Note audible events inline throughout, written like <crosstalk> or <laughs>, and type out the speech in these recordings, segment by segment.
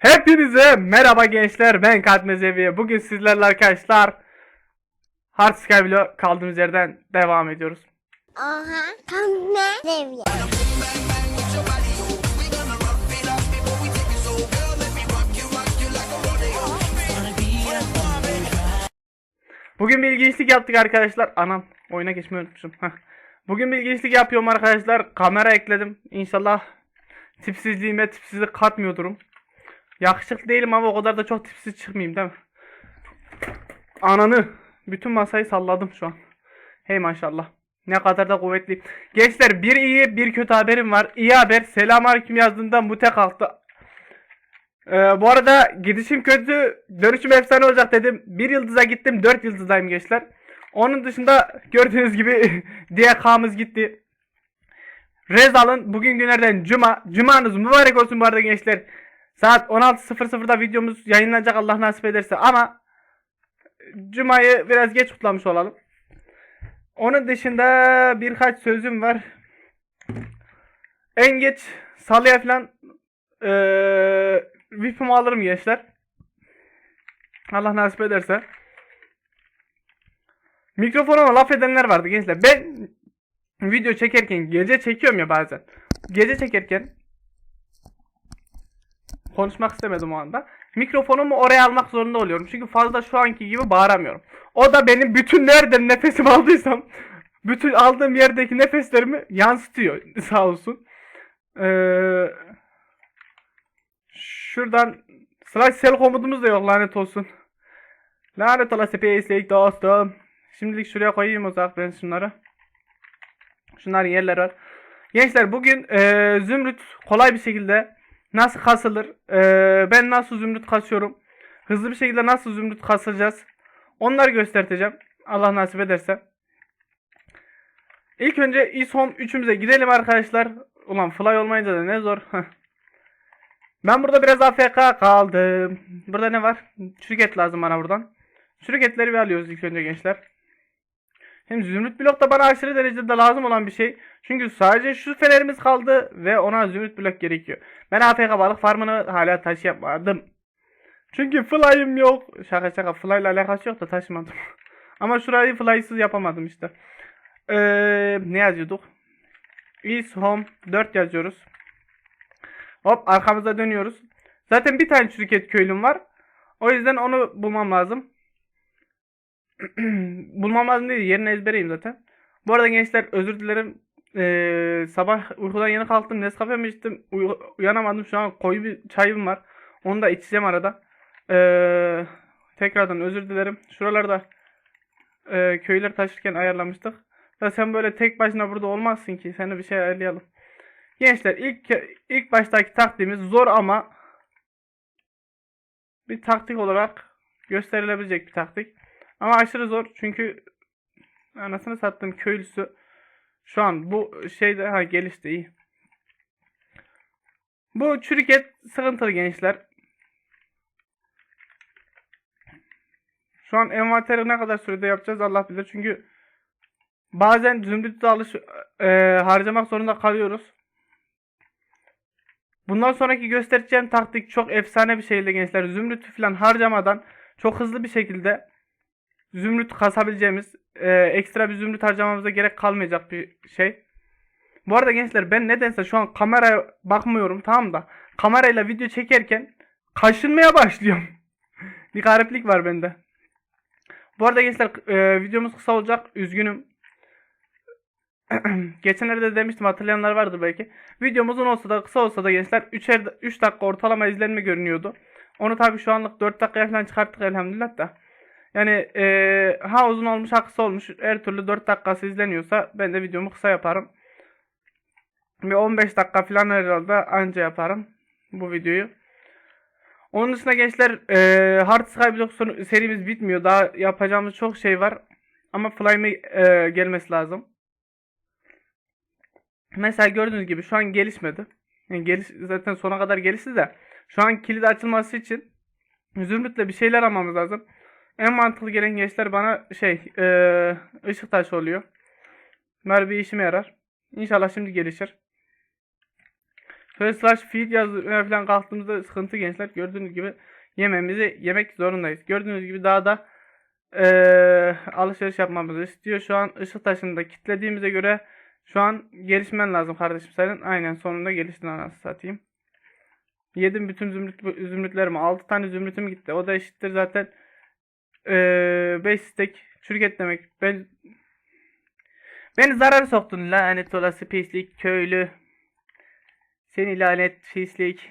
Hepinize merhaba gençler ben Katmezevi. Bugün sizlerle arkadaşlar Hard Skyblock kaldığımız yerden devam ediyoruz. Ne seviye? Bugün bir ilginçlik yaptık arkadaşlar. Anam oyuna geçmeyi unutmuşum. Heh. Bugün bir ilginçlik yapıyorum arkadaşlar. Kamera ekledim. İnşallah tipsizliğime tipsizlik katmıyordurum. Yakışıklı değilim ama o kadar da çok tipsiz çıkmayayım değil mi? Ananı. Bütün masayı salladım şu an. Hey maşallah. Ne kadar da kuvvetli. Gençler bir iyi bir kötü haberim var. İyi haber. Selamünaleyküm yazdığında mute kalktı. Ee, bu arada gidişim kötü, dönüşüm efsane olacak dedim. Bir yıldıza gittim, dört yıldızdayım gençler. Onun dışında gördüğünüz gibi <laughs> DK'mız gitti. Rezal'ın bugün günlerden Cuma. Cumanız mübarek olsun bu arada gençler. Saat 16.00'da videomuz yayınlanacak Allah nasip ederse ama Cuma'yı biraz geç kutlamış olalım. Onun dışında birkaç sözüm var. En geç salıya falan eee VIP'imi alırım gençler. Allah nasip ederse. Mikrofonuma laf edenler vardı gençler. Ben video çekerken gece çekiyorum ya bazen. Gece çekerken konuşmak istemedim o anda. Mikrofonumu oraya almak zorunda oluyorum. Çünkü fazla şu anki gibi bağıramıyorum. O da benim bütün nereden nefesimi <laughs> aldıysam bütün aldığım yerdeki nefeslerimi yansıtıyor <laughs> sağ olsun. Eee Şuradan slash sell komudumuz da yok lanet olsun. Lanet olası pislik dostum. Şimdilik şuraya koyayım o zaman ben şunları. Şunların yerleri var. Gençler bugün eee, zümrüt kolay bir şekilde nasıl kasılır? eee, ben nasıl zümrüt kasıyorum? Hızlı bir şekilde nasıl zümrüt kasacağız? Onları göstereceğim. Allah nasip ederse. İlk önce ishom 3'ümüze gidelim arkadaşlar. Ulan fly olmayınca da ne zor. Ben burada biraz AFK kaldım. Burada ne var? Çürük et lazım bana buradan. Çürük etleri bir alıyoruz ilk önce gençler. Hem zümrüt blok da bana aşırı derecede lazım olan bir şey. Çünkü sadece şu fenerimiz kaldı ve ona zümrüt blok gerekiyor. Ben AFK balık farmını hala taşıyamadım. Çünkü fly'ım yok. Şaka şaka fly ile alakası yok da taşımadım. <laughs> Ama şurayı fly'sız yapamadım işte. Ee, ne yazıyorduk? Is home 4 yazıyoruz. Hop arkamıza dönüyoruz. Zaten bir tane çürük et köylüm var. O yüzden onu bulmam lazım. <clears throat> bulmam lazım değil. Yerini ezbereyim zaten. Bu arada gençler özür dilerim. Ee, sabah uykudan yeni kalktım. Nescafe'mi içtim. Uy- uyanamadım. Şu an koyu bir çayım var. Onu da içeceğim arada. Ee, tekrardan özür dilerim. Şuralarda e, köyler taşırken ayarlamıştık. Ya sen böyle tek başına burada olmazsın ki. Seni bir şey ayarlayalım. Gençler ilk ilk baştaki taktiğimiz zor ama bir taktik olarak gösterilebilecek bir taktik. Ama aşırı zor çünkü anasını sattığım köylüsü şu an bu şeyde ha gelişti iyi. Bu çürük et sıkıntılı gençler. Şu an envanteri ne kadar sürede yapacağız Allah bilir. Çünkü bazen zümrütü alış e, harcamak zorunda kalıyoruz. Bundan sonraki göstereceğim taktik çok efsane bir şeydi gençler. Zümrütü falan harcamadan çok hızlı bir şekilde zümrüt kasabileceğimiz e, ekstra bir zümrüt harcamamıza gerek kalmayacak bir şey. Bu arada gençler ben nedense şu an kameraya bakmıyorum tamam da kamerayla video çekerken kaşınmaya <laughs> başlıyorum. bir gariplik var bende. Bu arada gençler e, videomuz kısa olacak. Üzgünüm. <clears throat> Geçenlerde de demiştim hatırlayanlar vardır belki. Videomuz uzun olsa da kısa olsa da gençler 3'er 3 dakika ortalama izlenme görünüyordu. Onu tabi şu anlık 4 dakikaya falan çıkarttık elhamdülillah da. Yani eee, ha uzun olmuş ha kısa olmuş her türlü 4 dakikası izleniyorsa ben de videomu kısa yaparım. Bir 15 dakika falan herhalde anca yaparım bu videoyu. Onun dışında gençler eee Hard Skyblock sonu- serimiz bitmiyor. Daha yapacağımız çok şey var. Ama Flyme eee, gelmesi lazım. Mesela gördüğünüz gibi şu an gelişmedi. Yani geliş, zaten sona kadar gelişti de şu an kilit açılması için zümrütle bir şeyler almamız lazım. En mantıklı gelen gençler bana şey eee ışık taşı oluyor. Bunlar bir işime yarar. İnşallah şimdi gelişir. Şöyle slash feed yazmaya falan kalktığımızda sıkıntı gençler. Gördüğünüz gibi yememizi yemek zorundayız. Gördüğünüz gibi daha da eee, alışveriş yapmamızı istiyor. Şu an ışık taşını da kilitlediğimize göre şu an gelişmen lazım kardeşim senin. Aynen sonunda geliştin anasını satayım. Yedim bütün zümrüt, zümrütlerimi. 6 tane zümrütüm gitti. O da eşittir zaten 5 stek çürük et demek. Ben Beni zarar soktun lanet olası pislik köylü. Seni lanet pislik.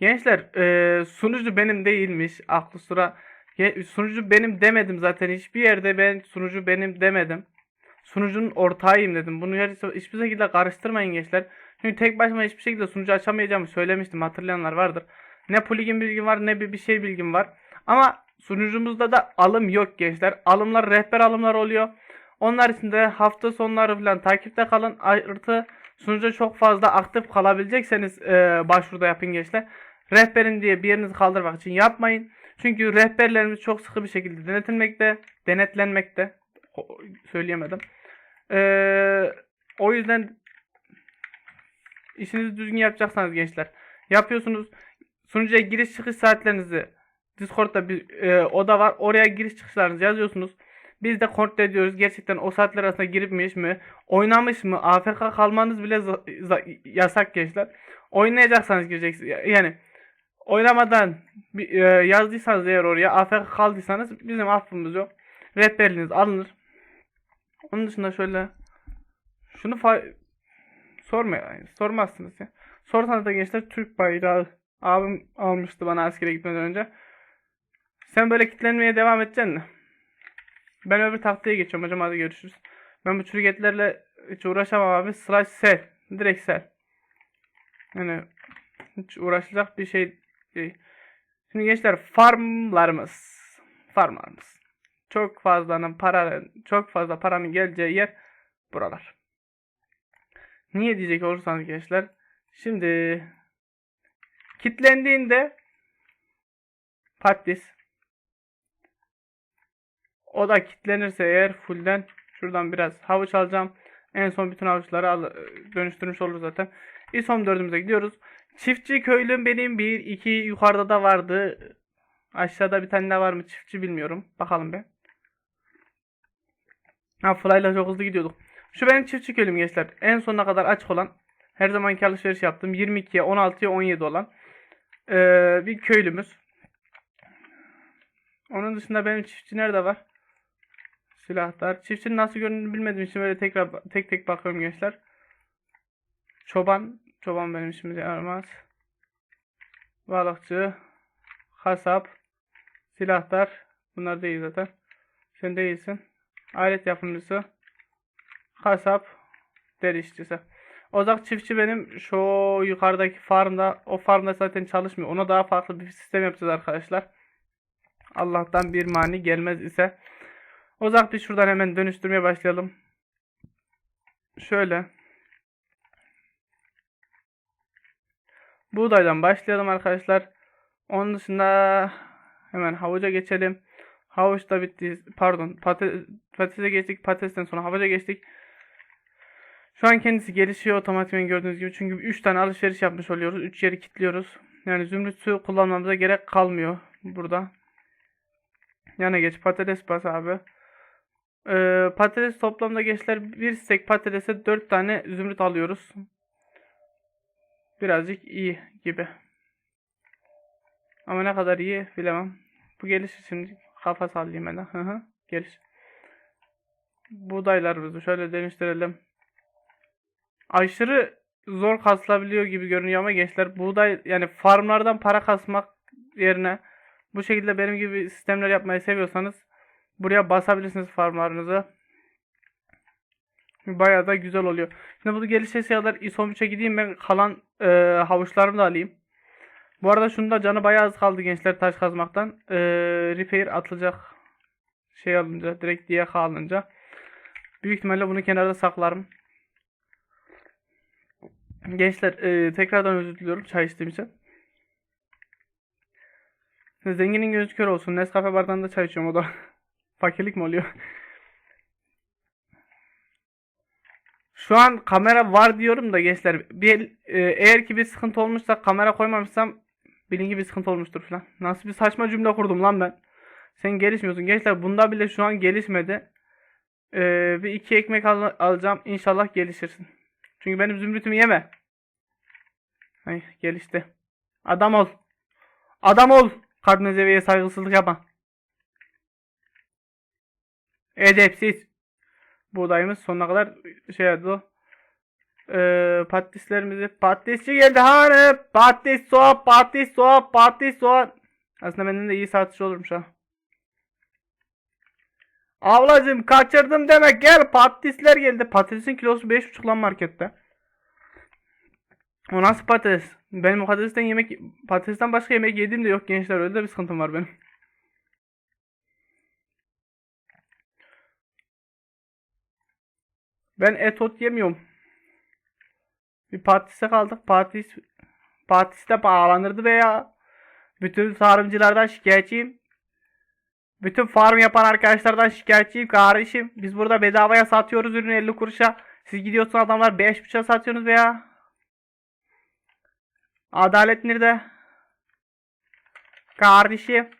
Gençler eee, sunucu benim değilmiş. Aklı sıra. Sunucu benim demedim zaten. Hiçbir yerde ben sunucu benim demedim. Sunucunun ortağıyım dedim. Bunu hiç- hiçbir şekilde karıştırmayın gençler. Çünkü tek başıma hiçbir şekilde sunucu açamayacağımı söylemiştim. Hatırlayanlar vardır. Ne plugin bilgim var ne bir, bir şey bilgim var. Ama sunucumuzda da alım yok gençler. Alımlar rehber alımlar oluyor. Onlar için de hafta sonları falan takipte kalın. Artı sunucuda çok fazla aktif kalabilecekseniz e, başvuruda yapın gençler. Rehberin diye bir yerinizi kaldırmak için yapmayın. Çünkü rehberlerimiz çok sıkı bir şekilde denetilmekte, denetlenmekte. Söyleyemedim. Ee, o yüzden işinizi düzgün yapacaksanız gençler. Yapıyorsunuz. Sunucuya giriş çıkış saatlerinizi Discord'da bir e, oda var. Oraya giriş çıkışlarınızı yazıyorsunuz. Biz de kontrol ediyoruz. Gerçekten o saatler arasında giripmiş mi? Oynamış mı? AFK kalmanız bile yasak gençler. Oynayacaksanız gireceksiniz. Yani oynamadan e, yazdıysanız eğer oraya AFK kaldıysanız bizim affımız yok. Rehberliğiniz alınır. Onun dışında şöyle şunu fa- sorma yani, sormazsınız ya. Sorsanız da gençler Türk bayrağı abim almıştı bana askere gitmeden önce. Sen böyle kitlenmeye devam edeceksin mi? Ben öbür tahtaya geçiyorum hocam hadi görüşürüz. Ben bu çürük etlerle hiç uğraşamam abi. Slash sel. Direkt sel. Yani hiç uğraşacak bir şey değil. Şimdi gençler farmlarımız. Farmlarımız. Çok fazlanın para çok fazla paranın geleceği yer buralar. Niye diyecek olursanız gençler. Şimdi kitlendiğinde patates o da kitlenirse eğer fullden şuradan biraz havuç alacağım. En son bütün havuçları al, dönüştürmüş olur zaten. İsom dördümüze gidiyoruz. Çiftçi köylüm benim bir iki yukarıda da vardı. Aşağıda bir tane daha var mı çiftçi bilmiyorum. Bakalım be. Ha fly'la çok hızlı gidiyorduk. Şu benim çiftçi köylüm gençler. En sonuna kadar açık olan. Her zamanki alışveriş yaptım. 22'ye 16'ya 17 olan. Ee, bir köylümüz. Onun dışında benim çiftçi nerede var? Silahlar. Çiftçinin nasıl göründüğünü bilmediğim için böyle tekrar tek tek bakıyorum gençler. Çoban. Çoban benim işimize yaramaz. Balıkçı. Kasap. Silahlar. Bunlar değil zaten. Sen değilsin. Alet yapımcısı. Kasap. Deri. Ozak çiftçi benim şu yukarıdaki farmda. O farmda zaten çalışmıyor. Ona daha farklı bir sistem yapacağız arkadaşlar. Allah'tan bir mani gelmez ise. Ozak bir şuradan hemen dönüştürmeye başlayalım. Şöyle. Buğdaydan başlayalım arkadaşlar. Onun dışında hemen havuca geçelim. Havuç da bitti. Pardon. Patates, patatese geçtik. Patatesten sonra havuca geçtik. Şu an kendisi gelişiyor otomatikman gördüğünüz gibi. Çünkü 3 tane alışveriş yapmış oluyoruz. 3 yeri kilitliyoruz. Yani zümrüt suyu kullanmamıza gerek kalmıyor burada. Yana geç patates bas abi. Ee, patates toplamda gençler bir stek patatese 4 tane zümrüt alıyoruz. Birazcık iyi gibi. Ama ne kadar iyi bilemem. Bu gelişir şimdi. Kafa sallayayım ben de. Hı hı. Geliş. Buğdaylarımızı şöyle dönüştürelim. Aşırı zor kasılabiliyor gibi görünüyor ama gençler buğday yani farmlardan para kasmak yerine bu şekilde benim gibi sistemler yapmayı seviyorsanız buraya basabilirsiniz farmlarınızı. Bayağı da güzel oluyor. Şimdi bu gelişesi kadar ISO 3'e gideyim ben kalan e, havuçlarımı da alayım. Bu arada şunu da canı bayağı az kaldı gençler taş kazmaktan. E, repair atılacak şey alınca direkt diye alınca. Büyük ihtimalle bunu kenarda saklarım. Gençler e, tekrardan özür diliyorum çay içtiğim için. Zenginin gözü kör olsun. Nescafe bardağında çay içiyorum o da. <laughs> Fakirlik mi oluyor? Şu an kamera var diyorum da gençler. Bir, e, eğer ki bir sıkıntı olmuşsa kamera koymamışsam bilin ki bir sıkıntı olmuştur falan. Nasıl bir saçma cümle kurdum lan ben. Sen gelişmiyorsun. Gençler bunda bile şu an gelişmedi. Ee, bir iki ekmek al- alacağım. İnşallah gelişirsin. Çünkü benim zümrütümü yeme. Ay gelişti. Adam ol. Adam ol. Kadın seviye saygısızlık yapma. Edepsiz. Buğdayımız sonuna kadar şey oldu. Ee, patateslerimizi patatesçi geldi hani patates soğan patates soğan patates soğan aslında benden de iyi satıcı olurmuş ha Ablacım kaçırdım demek gel patatesler geldi patatesin kilosu 5,5 lan markette O nasıl patates benim o patatesten yemek patatesten başka yemek yediğim de yok gençler öyle de bir sıkıntım var benim Ben et ot yemiyorum. Bir patatese kaldık. Patates, patates de pahalanırdı be ya. Bütün tarımcılardan şikayetçiyim. Bütün farm yapan arkadaşlardan şikayetçiyim kardeşim. Biz burada bedavaya satıyoruz ürünü 50 kuruşa. Siz gidiyorsunuz adamlar 5.5'a satıyorsunuz be ya. Adalet nerede? Kardeşim.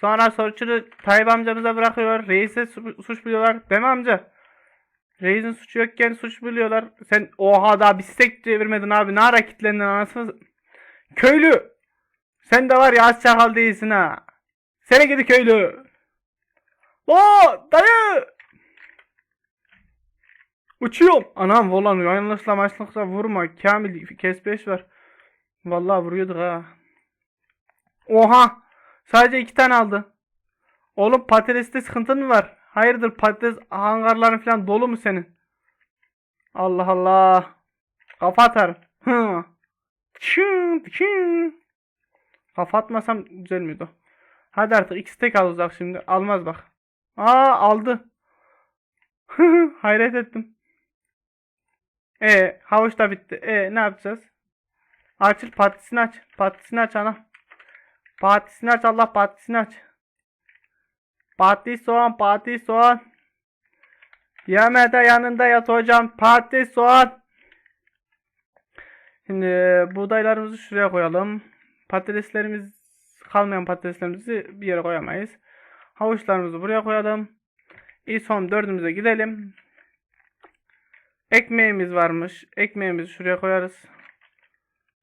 Sonra sonuçunu Tayyip amcamıza bırakıyor. Reise su- suç biliyorlar. Değil mi amca? Reis'in suçu yokken suç biliyorlar. Sen oha daha bir stek çevirmedin abi. Ne ara kitlendin anasını. Köylü. Sen de var ya az çakal değilsin ha. Sene gidi köylü. O dayı. Uçuyorum. Anam volan yanlışla maçlıkla vurma. Kamil kes 5 var. Vallahi vuruyorduk ha. Oha. Sadece iki tane aldı. Oğlum patateste sıkıntın mı var? Hayırdır patates hangarların falan dolu mu senin? Allah Allah. Kafa atarım. Hı. Çın, çın. Kafa atmasam güzel miydi? Hadi artık iki tek alacak şimdi. Almaz bak. Aa aldı. <laughs> Hayret ettim. E havuç da bitti. E ne yapacağız? Açıl patisini aç. Patisini aç ana. Patisini aç Allah patisini aç. Patates soğan, patates soğan. Yeme de yanında yat hocam. Patates soğan. Şimdi buğdaylarımızı şuraya koyalım. Patateslerimiz kalmayan patateslerimizi bir yere koyamayız. Havuçlarımızı buraya koyalım. İlk son dördümüze gidelim. Ekmeğimiz varmış. Ekmeğimizi şuraya koyarız.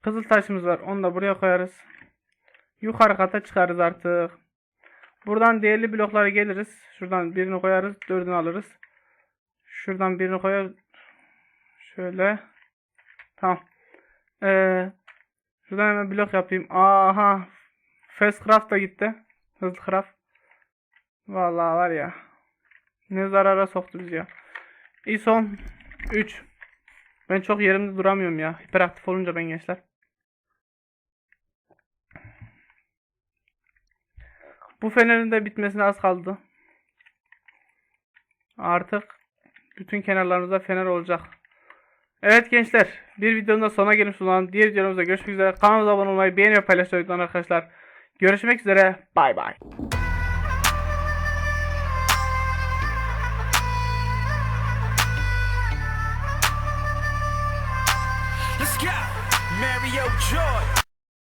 Kızıl taşımız var. Onu da buraya koyarız. Yukarı kata çıkarız artık. Buradan değerli bloklara geliriz. Şuradan birini koyarız. Dördünü alırız. Şuradan birini koyar. Şöyle. Tamam. Ee, şuradan hemen blok yapayım. Aha. Fast craft da gitti. Hızlı craft. Vallahi var ya. Ne zarara soktu bizi ya. İson 3. Ben çok yerimde duramıyorum ya. Hiperaktif olunca ben gençler. Bu fenerin de bitmesine az kaldı. Artık bütün kenarlarımızda fener olacak. Evet gençler, bir videonun da sonuna gelmiş olan diğer videomuzda görüşmek üzere. Kanalımıza abone olmayı, beğeni ve paylaşmayı unutmayın arkadaşlar. Görüşmek üzere. Bay bay. Mario Joy.